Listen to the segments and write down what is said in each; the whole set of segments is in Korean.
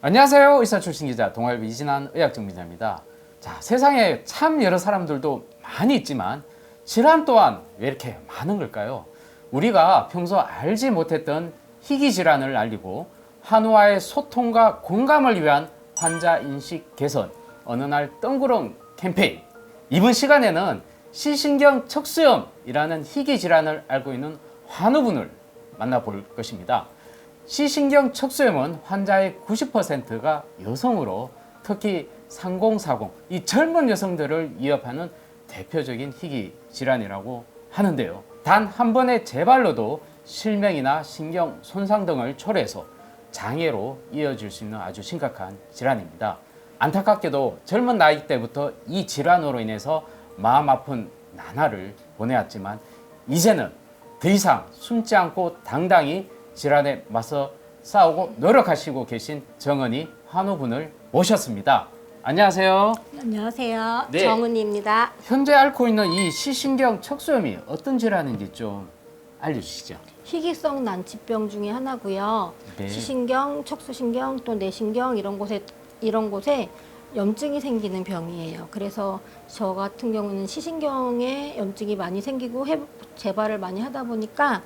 안녕하세요. 의사 출신 기자 동아일보 이진한 의학정비자입니다. 자, 세상에 참 여러 사람들도 많이 있지만 질환 또한 왜 이렇게 많은 걸까요? 우리가 평소 알지 못했던 희귀 질환을 알리고 환우와의 소통과 공감을 위한 환자 인식 개선 어느 날 뜬구름 캠페인 이번 시간에는 시신경 척수염이라는 희귀 질환을 앓고 있는 환우분을 만나볼 것입니다. 시신경 척수염은 환자의 90%가 여성으로 특히 3040, 이 젊은 여성들을 위협하는 대표적인 희귀 질환이라고 하는데요. 단 한 번의 재발로도 실명이나 신경 손상 등을 초래해서 장애로 이어질 수 있는 아주 심각한 질환입니다. 안타깝게도 젊은 나이 때부터 이 질환으로 인해서 마음 아픈 나날을 보내왔지만 이제는 더 이상 숨지 않고 당당히 질환에 맞서 싸우고 노력하시고 계신 정은이 환우분을 모셨습니다. 안녕하세요. 안녕하세요. 네. 정은입니다. 현재 앓고 있는 이 시신경 척수염이 어떤 질환인지 좀 알려주시죠. 희귀성 난치병 중에 하나고요. 네. 시신경, 척수신경 또 내신경 이런 곳에 이런 곳에 염증이 생기는 병이에요. 그래서 저 같은 경우는 시신경에 염증이 많이 생기고 재발을 많이 하다 보니까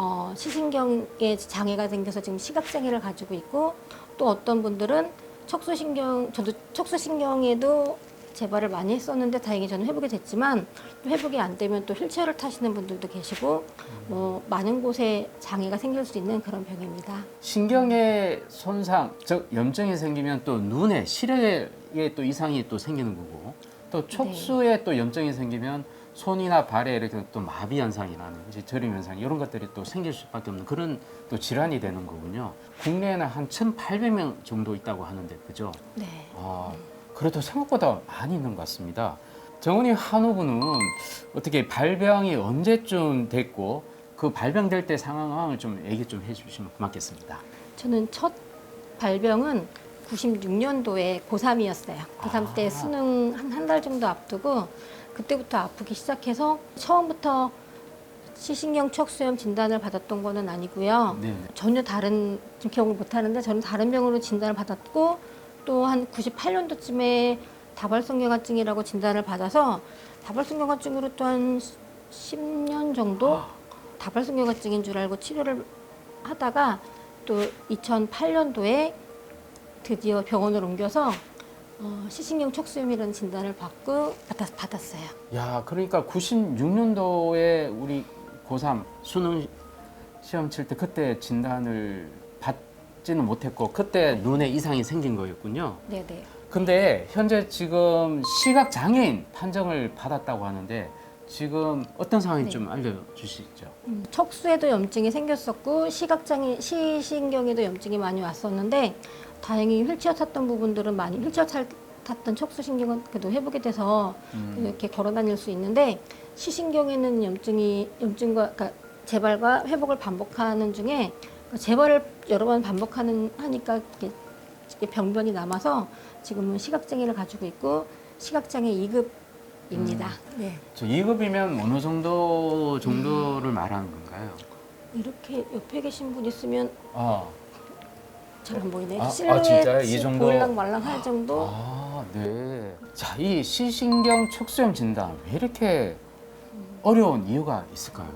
어, 시신경에 장애가 생겨서 지금 시각장애를 가지고 있고 또 어떤 분들은 척수신경 저도 척수신경에도 재발을 많이 했었는데 다행히 저는 회복이 됐지만 또 회복이 안 되면 또 휠체어를 타시는 분들도 계시고 뭐 많은 곳에 장애가 생길 수 있는 그런 병입니다. 신경의 손상, 즉 염증이 생기면 또 눈에 시력에 또 이상이 또 생기는 거고 또 척수에 또 염증이 생기면 손이나 발에 이렇게 또 마비 현상이 나는 이제 저림 현상 이런 것들이 또 생길 수밖에 없는 그런 또 질환이 되는 거군요. 국내에는 한 1,800명 정도 있다고 하는데 그죠? 네. 아, 그래도 생각보다 많이 있는 것 같습니다. 정은이 한우분은 어떻게 발병이 언제쯤 됐고 그 발병될 때 상황을 좀 얘기 좀 해주시면 고맙겠습니다. 저는 첫 발병은 96년도에 고3이었어요. 고3 때 아. 수능 한 한 달 정도 앞두고 그때부터 아프기 시작해서 처음부터 시신경 척수염 진단을 받았던 거는 아니고요. 네. 전혀 다른 지금 기억을 못 하는데 저는 다른 병으로 진단을 받았고 또 한 98년도쯤에 다발성경화증이라고 진단을 받아서 다발성경화증으로 또 한 10년 정도 다발성경화증인 줄 알고 치료를 하다가 또 2008년도에 드디어 병원을 옮겨서 어, 시신경 척수염이라는 진단을 받고 받았, 받았어요. 야, 그러니까 96년도에 우리 고3 수능 시험 칠 때 그때 진단을 받지는 못했고 그때 눈에 이상이 생긴 거였군요. 네네. 근데 현재 지금 시각 장애인 판정을 받았다고 하는데 지금 어떤 상황인지 네. 좀 알려주시죠. 음, 척수에도 염증이 생겼었고 시각장애 시신경에도 염증이 많이 왔었는데 다행히 휠체어 탔던 부분들은 많이 휠체어 탈- 탔던 척수신경은 그래도 회복이 돼서 음. 이렇게 걸어 다닐 수 있는데 시신경에는 염증이 염증과 그러니까 재발과 회복을 반복하는 중에 그 재발을 여러 번 반복하는 하니까 병변이 남아서 지금은 시각장애를 가지고 있고 시각장애 2급입니다. 네. 저 2급이면 어느 정도 정도를 말하는 건가요? 이렇게 옆에 계신 분 있으면 아, 잘 안 보이네. 아, 아, 진짜요? 이 정도? 보일랑 말랑 할 정도. 아, 네. 자, 이 시신경 척수염 진단 왜 이렇게 어려운 이유가 있을까요?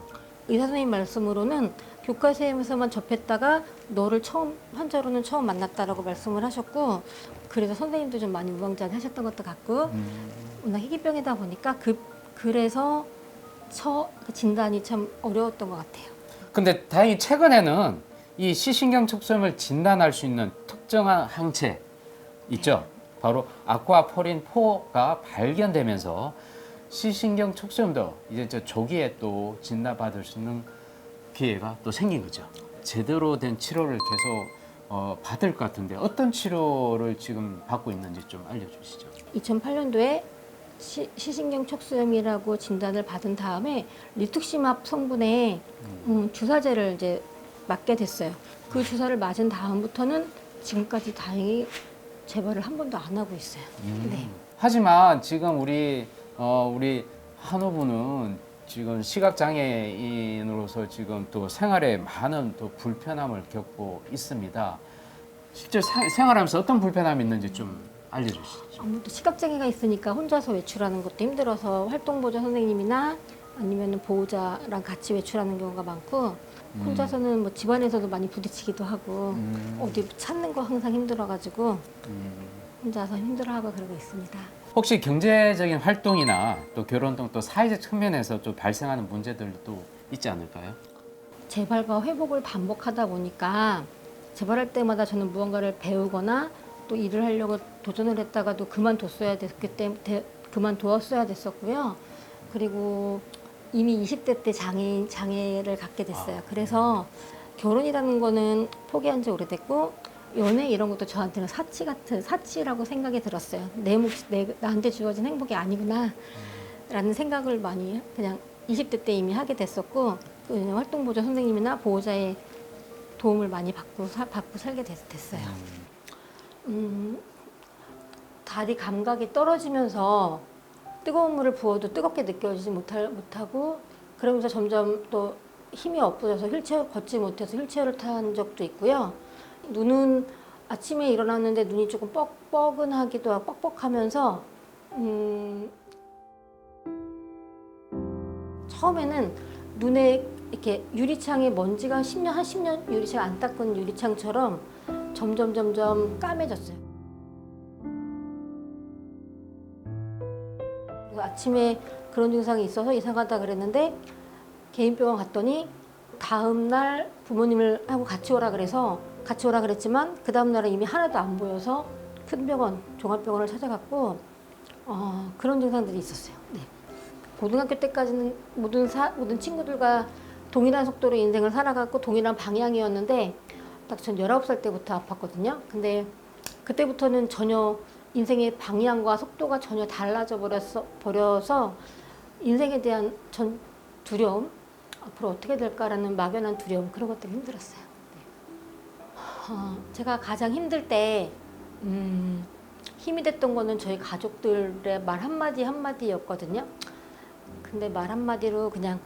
의사 선생님 말씀으로는 교과서에서만 접했다가 너를 처음 환자로는 처음 만났다라고 말씀을 하셨고 그래서 선생님도 좀 많이 무방자하셨던 것도 같고 음. 워낙 희귀병이다 보니까 그 그래서 처 진단이 참 어려웠던 것 같아요. 근데 다행히 최근에는 이 시신경 척수염을 진단할 수 있는 특정한 항체 있죠. 바로 아쿠아포린 4가 발견되면서 시신경 척수염도 이제 저 조기에 또 진단받을 수 있는 기회가 또 생긴 거죠. 제대로 된 치료를 계속 어, 받을 것 같은데 어떤 치료를 지금 받고 있는지 좀 알려주시죠. 2008년도에 시, 시신경 척수염이라고 진단을 받은 다음에 리투시맙 성분의 음, 주사제를 이제 맞게 됐어요. 그 주사를 맞은 다음부터는 지금까지 다행히 재발을 한 번도 안 하고 있어요. 네. 하지만 지금 우리 어, 우리 한우분은 지금 시각 장애인으로서 지금 또 생활에 많은 또 불편함을 겪고 있습니다. 실제 사- 생활하면서 어떤 불편함이 있는지 좀 알려주시죠. 아무래도 시각장애가 있으니까 혼자서 외출하는 것도 힘들어서 활동보조 선생님이나 아니면 보호자랑 같이 외출하는 경우가 많고 혼자서는 뭐 집안에서도 많이 부딪히기도 하고 음. 어디 찾는 거 항상 힘들어가지고 음. 혼자서 힘들어하고 그러고 있습니다. 혹시 경제적인 활동이나 또 결혼 등 또 사회적 측면에서 좀 발생하는 문제들도 있지 않을까요? 재발과 회복을 반복하다 보니까 재발할 때마다 저는 무언가를 배우거나 또 일을 하려고 도전을 했다가도 그만뒀어야 됐기 때문에 그만두었어야 됐었고요. 그리고 이미 20대 때 장애 장애를 갖게 됐어요. 그래서 결혼이라는 거는 포기한 지 오래됐고 연애 이런 것도 저한테는 사치 같은 사치라고 생각이 들었어요. 내 몫, 내 나한테 주어진 행복이 아니구나. 라는 생각을 많이 그냥 20대 때 이미 하게 됐었고 또 이제 활동 보조 선생님이나 보호자의 도움을 많이 받고 사, 받고 살게 됐, 됐어요. 음, 다리 감각이 떨어지면서 뜨거운 물을 부어도 뜨겁게 느껴지지 못할, 못하고 그러면서 점점 또 힘이 없어져서 휠체어 걷지 못해서 휠체어를 탄 적도 있고요. 눈은 아침에 일어났는데 눈이 조금 뻑, 뻐근하기도 하고 뻑뻑하면서 음, 처음에는 눈에 이렇게 유리창에 먼지가 10년 한 10년 유리창 안 닦은 유리창처럼 점점 점점 까매졌어요. 아침에 그런 증상이 있어서 이상하다 그랬는데 개인병원 갔더니 다음 날 부모님을 하고 같이 오라 그래서 같이 오라 그랬지만 그 다음 날은 이미 하나도 안 보여서 큰 병원 종합병원을 찾아갔고 어, 그런 증상들이 있었어요. 네. 고등학교 때까지는 모든 사, 모든 친구들과 동일한 속도로 인생을 살아갔고 동일한 방향이었는데 딱 전 19살 때부터 아팠거든요. 근데 그때부터는 전혀 인생의 방향과 속도가 전혀 달라져 버렸어, 버려서 인생에 대한 전 두려움, 앞으로 어떻게 될까라는 막연한 두려움 그런 것들이 힘들었어요. 네. 어, 제가 가장 힘들 때 음, 힘이 됐던 거는 저희 가족들의 말 한마디 한마디였거든요. 근데 말 한마디로 그냥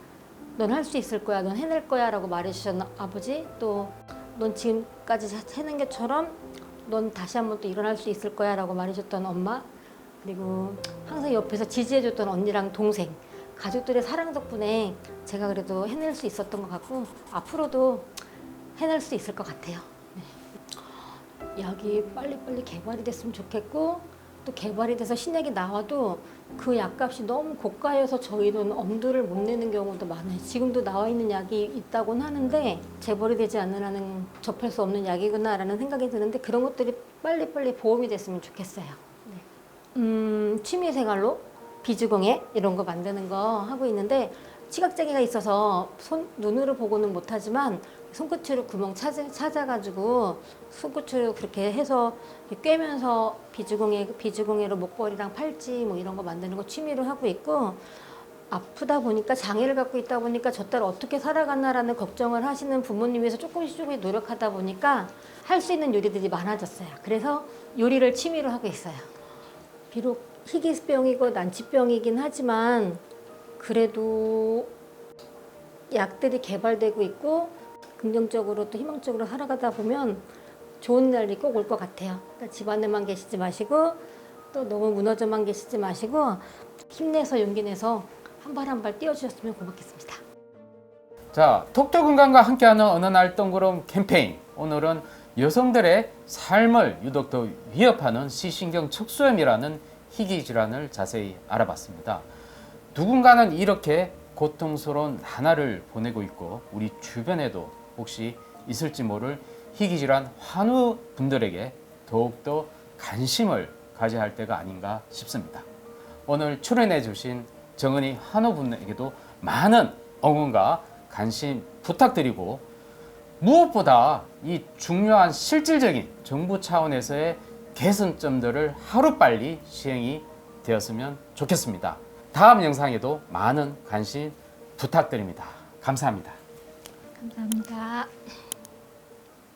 넌 할 수 있을 거야, 넌 해낼 거야 라고 말해주셨던 아버지 또 넌 지금까지 해낸 것처럼 넌 다시 한번 또 일어날 수 있을 거야 라고 말해줬던 엄마 그리고 항상 옆에서 지지해줬던 언니랑 동생 가족들의 사랑 덕분에 제가 그래도 해낼 수 있었던 것 같고 앞으로도 해낼 수 있을 것 같아요. 네. 약이 빨리빨리 개발이 됐으면 좋겠고 또 개발이 돼서 신약이 나와도 그 약값이 너무 고가여서 저희는 엄두를 못 내는 경우도 많아요. 지금도 나와 있는 약이 있다고는 하는데 재벌이 되지 않는 한은 접할 수 없는 약이구나라는 생각이 드는데 그런 것들이 빨리빨리 보험이 됐으면 좋겠어요. 네. 음, 취미 생활로 비주공예 이런 거 만드는 거 하고 있는데 시각장애가 있어서 손 눈으로 보고는 못하지만 손끝으로 구멍 찾아, 찾아가지고 손끝으로 그렇게 해서 꿰면서 비주공예 비주공예로 목걸이랑 팔찌 뭐 이런 거 만드는 거 취미로 하고 있고 아프다 보니까 장애를 갖고 있다 보니까 저 딸 어떻게 살아가나라는 걱정을 하시는 부모님에서 조금씩 조금씩 노력하다 보니까 할 수 있는 요리들이 많아졌어요. 그래서 요리를 취미로 하고 있어요. 비록 희귀병이고 난치병이긴 하지만 그래도 약들이 개발되고 있고 긍정적으로 또 희망적으로 살아가다 보면 좋은 날이 꼭 올 것 같아요. 그러니까 집안에만 계시지 마시고 또 너무 무너져만 계시지 마시고 힘내서 용기 내서 한 발 한 발 뛰어주셨으면 고맙겠습니다. 자, 톡톡 건강과 함께하는 어느 날 동그럼 캠페인. 오늘은 여성들의 삶을 유독 더 위협하는 시신경 척수염이라는 희귀 질환을 자세히 알아봤습니다. 누군가는 이렇게 고통스러운 나날을 보내고 있고 우리 주변에도 혹시 있을지 모를 희귀 질환 환우 분들에게 더욱더 관심을 가져야 할 때가 아닌가 싶습니다. 오늘 출연해 주신 정은이 한우 분에게도 많은 응원과 관심 부탁드리고 무엇보다 이 중요한 실질적인 정부 차원에서의 개선점들을 하루빨리 시행이 되었으면 좋겠습니다. 다음 영상에도 많은 관심 부탁드립니다. 감사합니다. 감사합니다.